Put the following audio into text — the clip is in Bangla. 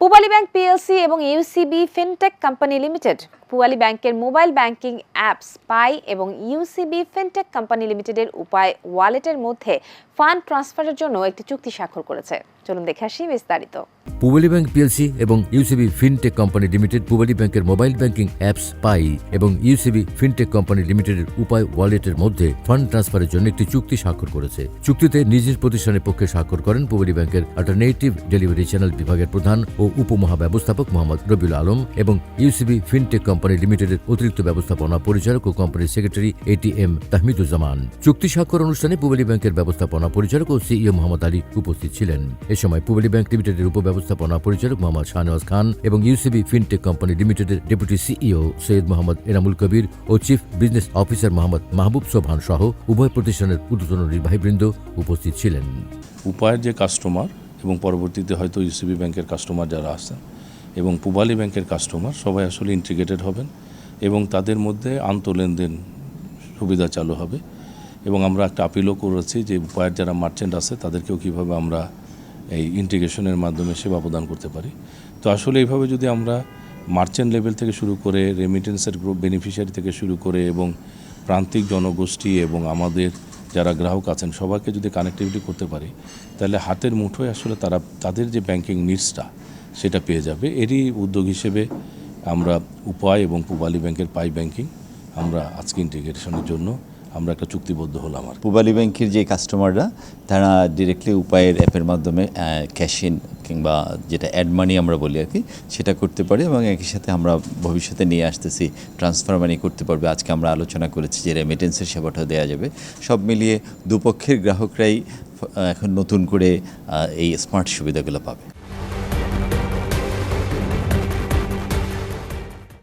পুবালী ব্যাংক পিএলসি এবং UCB fintech company limited. Pubali ব্যাংকের মোবাইল ব্যাংকিং অ্যাপস পাই এবং ইউসিবি ফিনটেক কোম্পানি লিমিটেডের উপায় ওয়ালেটের মধ্যে ফান্ড ট্রান্সফারের জন্য একটি চুক্তি স্বাক্ষর করেছে। চলুন দেখে আসি বিস্তারিত। পুবালী ব্যাংক পিএলসি এবং UCB fintech company limited Pubali ব্যাংকের মোবাইল ব্যাংকিং অ্যাপস পাই এবং ইউসিবি ফিনটেক কোম্পানি লিমিটেডের উপায় ওয়ালেটের মধ্যে ফান্ড ট্রান্সফারের জন্য একটি চুক্তি স্বাক্ষর করেছে। চুক্তিতে নিজের প্রতিষ্ঠানের পক্ষে স্বাক্ষর করেন পুবালী ব্যাংকের অল্টারনেটিভ ডেলিভারি চ্যানেল বিভাগের প্রধান ও উপমহাব্যবস্থাপক মোহাম্মদ রবিউল আলম এবং ইউসিবি ফিনটেক কোম্পানি লিমিটেডের অতিরিক্ত ব্যবস্থাপনা পরিচালক ও কোম্পানির সেক্রেটারি এটিএম তাহমিদুজ্জামান। চুক্তি স্বাক্ষর অনুষ্ঠানে পুবালী ব্যাংকের ব্যবস্থাপনা পরিচালক ও সিইও মোহাম্মদ আলী উপস্থিত ছিলেন। এ সময় পুবালী ব্যাংক লিমিটেডের উপব্যবস্থাপনা পরিচালক মোহাম্মদ শাহনওয়াজ খান এবং ইউসিবি ফিনটেক কোম্পানি লিমিটেডের ডেপুটি সিইও সৈয়দ মোহাম্মদ এনামুল কবির ও chief business officer Mohammad Mahbub Sobhan সহ উভয় প্রতিষ্ঠানের ঊর্ধ্বতন নির্বাহীবৃন্দ উপস্থিত ছিলেন। উপায়ের যে কাস্টমার এবং পরবর্তীতে হয়তো ইউসিবি ব্যাংকের কাস্টমার যারা আসেন এবং পুবালি ব্যাংকের কাস্টমার সবাই আসলে ইন্টিগ্রেটেড হবেন এবং তাদের মধ্যে আন্তঃলেনদেন সুবিধা চালু হবে এবং আমরা একটা আপিলও করেছি যে উপায়ের যারা মার্চেন্ট আছে তাদেরকেও কীভাবে আমরা এই ইন্টিগ্রেশনের মাধ্যমে সেবা প্রদান করতে পারি। তো আসলে এইভাবে যদি আমরা মার্চেন্ট লেভেল থেকে শুরু করে রেমিটেন্সের গ্রুপ বেনিফিশিয়ারি থেকে শুরু করে এবং প্রান্তিক জনগোষ্ঠী এবং আমাদের যারা গ্রাহক আছেন, সবাইকে যদি কানেক্টিভিটি করতে পারি, তাহলে হাতের মুঠোয় আসলে তারা, তাদের যে ব্যাংকিং নিডসটা সেটা পেয়ে যাবে। এরই উদ্যোগ হিসেবে আমরা উপায় এবং পুবালী ব্যাংকের পাই ব্যাংকিং আমরা আজকে ইন্টিগ্রেশনের জন্য আমরা একটা চুক্তিবদ্ধ হলাম আর। পূবালী ব্যাংকের যে কাস্টমাররা তারা ডিরেক্টলি উপায়ের অ্যাপের মাধ্যমে ক্যাশ ইন কিংবা যেটা অ্যাড মানি আমরা বলি আর কি, সেটা করতে পারি এবং একই সাথে আমরা ভবিষ্যতে নিয়ে আসতেছি ট্রান্সফার মানি করতে পারবে। আজকে আমরা আলোচনা করেছি যে রেমিটেন্সের সেবাটা দেওয়া যাবে। সব মিলিয়ে দুপক্ষের গ্রাহকরাই এখন নতুন করে এই স্মার্ট সুবিধাগুলো পাবে।